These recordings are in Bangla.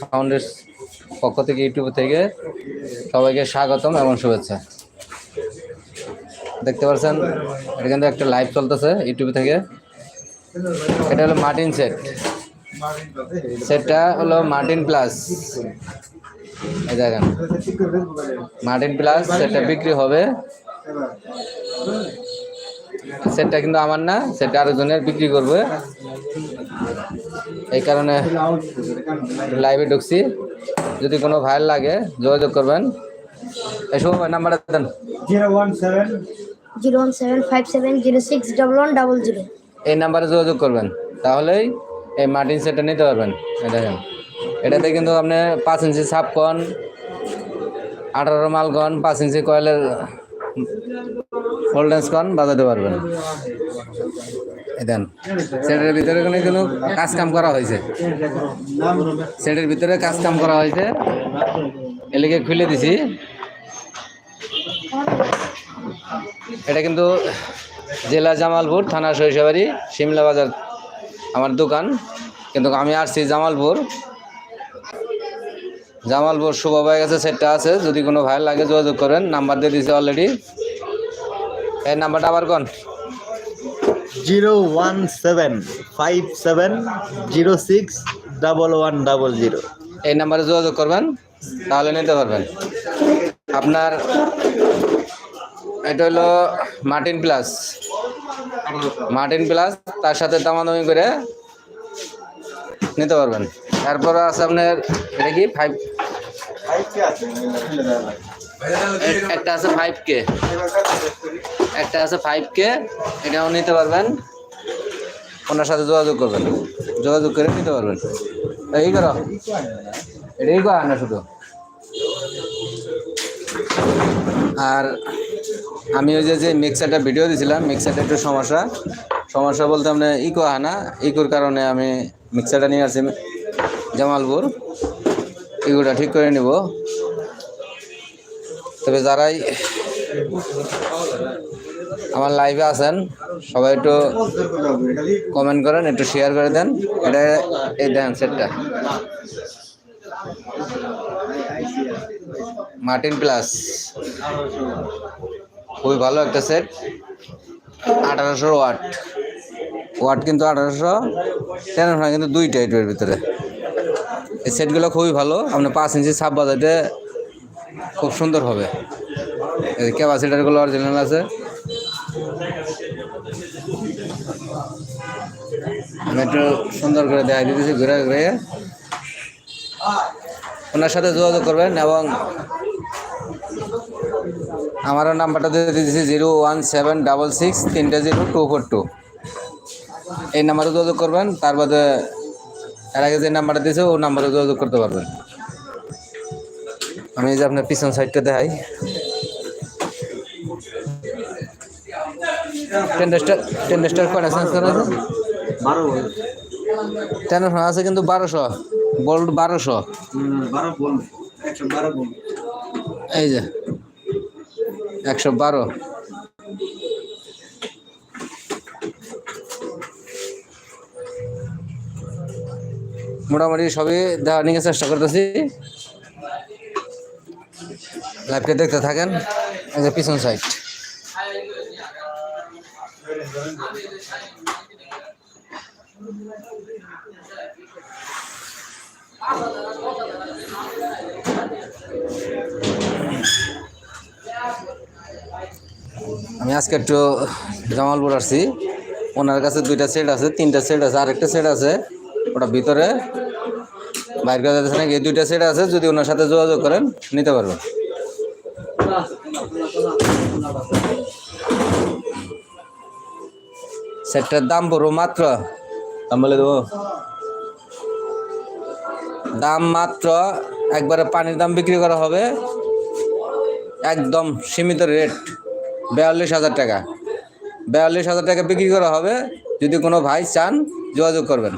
সাউন্ডের পক্ষ থেকে ইউটিউব থেকে সবাইকে স্বাগতম এবং শুভেচ্ছা। দেখতে পাচ্ছেন, এটা কিন্তু একটা লাইভ চলতেছে ইউটিউব থেকে। এটা হলো মার্টিন সেট। সেটটা হলো মার্টিন প্লাস দেখেন। মার্টিন প্লাস সেটটা বিক্রি হবে। সেটটা কিন্তু আমার না সেটা আরেকজনের বিক্রি করবে। এই কারণে লাইভে ঢুকছি। যদি কোনো ভাইয়ের লাগে যোগাযোগ করবেন। এই সময় নাম্বারটা দেন। Zero one seven zero one seven five seven zero six double one double zero. এই নাম্বারে যোগাযোগ করবেন। তাহলেই এই মার্টিন সেটটা নিতে পারবেন। দেখেন। এটাতে কিন্তু আপনি পাঁচ ইঞ্চি সাপ কন আঠারো মাল কন পাঁচ ইঞ্চি কয়েলের কন বাজাতে পারবেন। দেন, সেটের ভিতরে কোনো কিন্তু কাজ কাম করা হয়েছে। সেটের ভিতরে কাজ কাম করা হয়েছে। এলাকে খুলে দিছি। এটা কিন্তু জেলা জামালপুর থানা সরিষাবাড়ি শিমলা বাজার আমার দোকান কিন্তু আমি আসছি জামালপুর। জামালপুর শুভ ভাই কাছে সেটটা আছে। যদি কোনো ভাই লাগে যোগাযোগ করেন নাম্বার দিয়ে দিয়েছে অলরেডি এই নাম্বারটা আবার কোন? Zero one seven five seven zero six double one double zero. এই নাম্বারে যোগাযোগ করবেন তাহলে নিতে পারবেন। আপনার এটা হলো মার্টিন প্লাস। মার্টিন প্লাস তার সাথে দামাদামি করে নিতে পারবেন। তারপরে আছে আপনার, এটা কি? ফাইভ একটা আছে ফাইভ কে একটা আছে ফাইভ কে এটাও নিতে পারবেন। ওনার সাথে যোগাযোগ করবেন। যোগাযোগ করে নিতে পারবেন। এই করো? এটাই করা শুধু? আর আমি ওই যে মিক্সারটা ভিডিও দিয়েছিলাম মিক্সারটা একটু সমস্যা। সমস্যা বলতে মানে ইকো হয় না ইকোর কারণে আমি মিক্সারটা নিয়ে আসছি জামালপুর। ইকোটা ঠিক করে নিব। তবে যারাই আমার লাইভে আছেন, সবাই একটু কমেন্ট করেন, একটু শেয়ার করে দেন। এটা এই দেন সেটটা মার্টিন প্লাস খুবই ভালো একটা সেট আঠারোশো ওয়াট। ওয়াট কিন্তু আঠারোশো তেরো না, কিন্তু দুইটা এটার ভিতরে। এই সেটগুলো খুবই ভালো। আপনি পাঁচ ইঞ্চি সাপ বাজাইতে খুব সুন্দর হবে। এই ক্যাপাসিটারগুলো অরিজিনাল আছে। আমি একটু সুন্দর করে দেখাই দিতেছি, ঘুরে ঘুরে। ওনার সাথে যোগাযোগ করবেন এবং আমারও নাম্বারটা দিয়ে দিয়েছি zero one seven double six তিনটে জিরো টু ফোর টু। এই নাম্বারে যোগাযোগ করবেন তার বাদে এর আগে যে নাম্বারটা দিয়েছে ও নাম্বারে যোগাযোগ করতে পারবেন। আমি যে আপনার পিছন সাইডটা দেখাই। টেন্ডেস্টার কয়টা সেন্সার আছে আছে কিন্তু বারোশো। বোল্ট বারোশো। বারো বল একশো বারো বল এই যে, একশো বারো। মোটামুটি সবই দেওয়ার নিয়ে চেষ্টা করতেছি। লাইভটা দেখতে থাকেন, এই যে পিছন সাইড আমি আজকে একটু জামালপুর আসছি। ওনার কাছে দুইটা সেট আছে তিনটা সেট আছে আরেকটা সেট আছে। ওটা ভিতরে বাইর করা যাচ্ছে নাকি? এই দুইটা সেট আছে যদি ওনার সাথে যোগাযোগ করেন নিতে পারবেন। সেটটার দাম পড়ব মাত্র। দাম বলে দেবো। দাম মাত্র একবারে পানির দাম বিক্রি করা হবে। একদম সীমিত রেট বিয়াল্লিশ হাজার টাকা। বিয়াল্লিশ হাজার টাকা বিক্রি করা হবে। যদি কোনো ভাই চান, যোগাযোগ করবেন।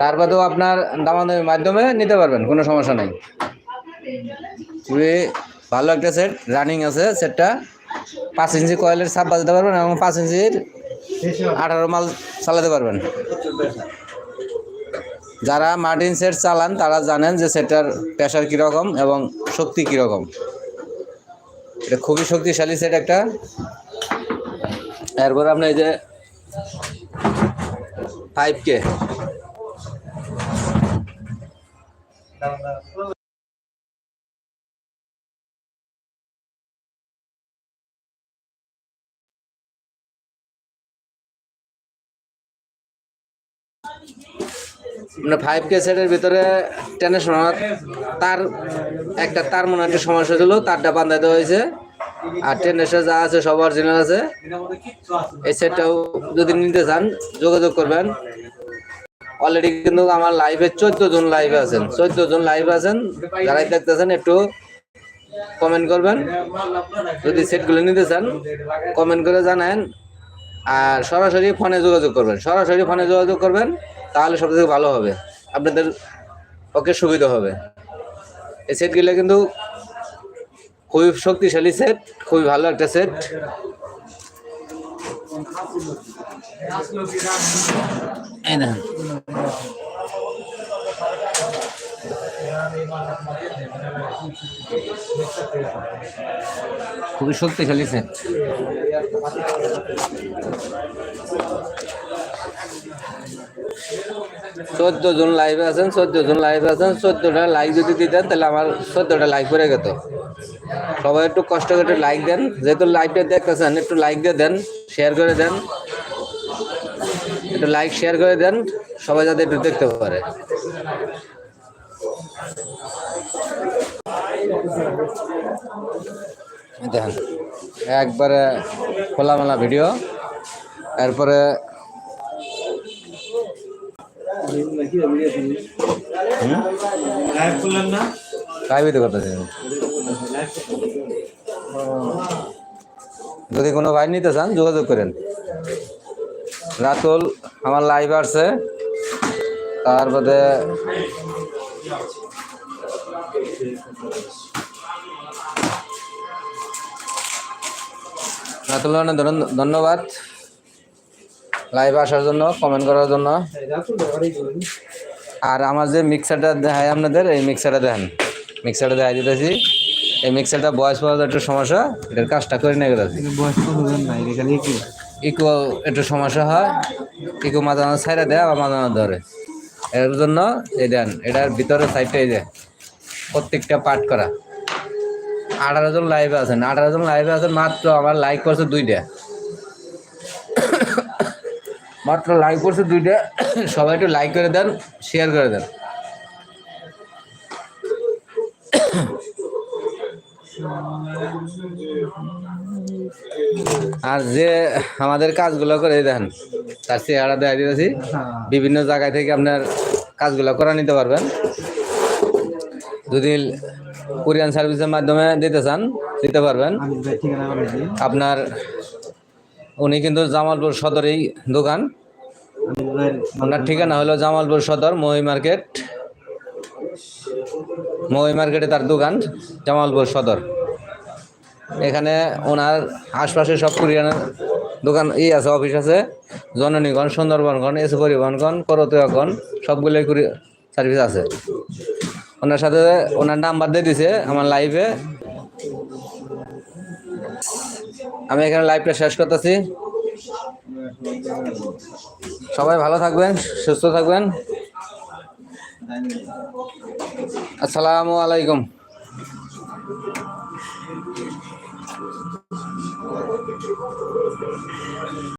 তার বাদেও আপনার দামাদামির মাধ্যমে নিতে পারবেন, কোনো সমস্যা নেই। খুবই ভালো একটা সেট রানিং আছে সেটটা পাঁচ ইঞ্চি কয়েলের সাপ বাজাতে পারবেন এবং পাঁচ ইঞ্চির আঠারো মাল চালাতে পারবেন। যারা মার্টিন সেট চালান, তারা জানেন যে সেটার প্রেশার কীরকম এবং শক্তি কীরকম। এটা খুবই শক্তিশালী সেট একটা। এরপর আপনি এই যে ফাইভ কে মানে ফাইভ কে সেটের ভিতরে টেনের সময় তার একটা তার মনে একটা সমস্যা ছিল, তারটা বান্ধাতে হয়েছে। আর টেনের যা আছে সব অরিজিনাল আছে। এই সেটটাও যদি নিতে চান, যোগাযোগ করবেন। অলরেডি কিন্তু আমার লাইভে চোদ্দ জন লাইভে আছেন। চোদ্দ জন লাইভে আছেন। যারাই দেখতেছেন, একটু কমেন্ট করবেন। যদি সেটগুলো নিতে চান কমেন্ট করে জানান আর সরাসরি ফোনে যোগাযোগ করবেন। সরাসরি ফোনে যোগাযোগ করবেন। তাহলে সব থেকে ভালো হবে। আপনাদের পক্ষে সুবিধা হবে। এই সেটগুলো কিন্তু খুবই শক্তিশালী সেট খুবই ভালো একটা সেট খুবই শক্তিশালী সেট চোদ্দ জন লাইভে আছেন, চোদ্দ জন লাইভে আছেন, চোদ্দটা লাইক যদি দিতেন, তাহলে আমার চোদ্দটা লাইক পড়ে গেত। সবাই একটু কষ্ট করে লাইক দেন, যেহেতু লাইভটা দেখতেছেন, একটু লাইক দিয়ে দেন শেয়ার করে দেন। একটু লাইক শেয়ার করে দেন, সবাই যাতে একটু দেখতে পারে। দেখেন, একবারে খোলামেলা ভিডিও এরপরে যদি কোনো ভাই নিতে চান যোগাযোগ করেন। রাতুল আমার লাইভ আসছে। তারপরে রাতুল ধন্যবাদ। লাইভ আসার জন্য কমেন্ট করার জন্য। আর আমার যে মিক্সারটা দেখায় আপনাদের এই মিক্সারটা দেখেন। মিক্সারটা দেখাই দিতেছি। এই মিক্সারটা বয়স পাওয়া একটু সমস্যা এটার কাজটা করে নিয়ে গেছি ইকো একটু সমস্যা হয়। ইকো মাঝে মাঝে সাইডে দেয় আবার মাঝে মাঝে ধরে। এর জন্য এই দেন এটার ভিতরে সাইডটা এই যে প্রত্যেকটা পার্ট করা। আঠারো জন লাইভে আছেন। আঠারো জন লাইভে আছেন মাত্র আমার লাইক করছে দুইটা। মাত্র লাইক করছে দুইটা। সবাই একটু লাইক করে দেন শেয়ার করে দেন। আর যে আমাদের কাজগুলো করে দেন তার চেহারা দেখা দিতেছি। বিভিন্ন জায়গায় থেকে আপনার কাজগুলো করা নিতে পারবেন। যদি কোরিয়ান সার্ভিসের মাধ্যমে দিতে চান দিতে পারবেন। আপনার উনি কিন্তু জামালপুর সদরেই দোকান। ওনার ঠিকানা হলো জামালপুর সদর, মহি মার্কেট। মহি মার্কেটে তার দোকান, জামালপুর সদর। এখানে ওনার আশপাশে সব কুরিয়ানের দোকান ই আছে, অফিস আছে। জননীগণ, সুন্দরবনগণ, এসে পরিবহনগণ, করতোয়াগণ, সবগুলোই সার্ভিস আছে। ওনার সাথে ওনার নাম্বার দিয়ে দিছে আমার লাইভে আমি এখানে লাইভটা শেষ করতেছি। সবাই ভালো থাকবেন সুস্থ থাকবেন। আসসালামু আলাইকুম।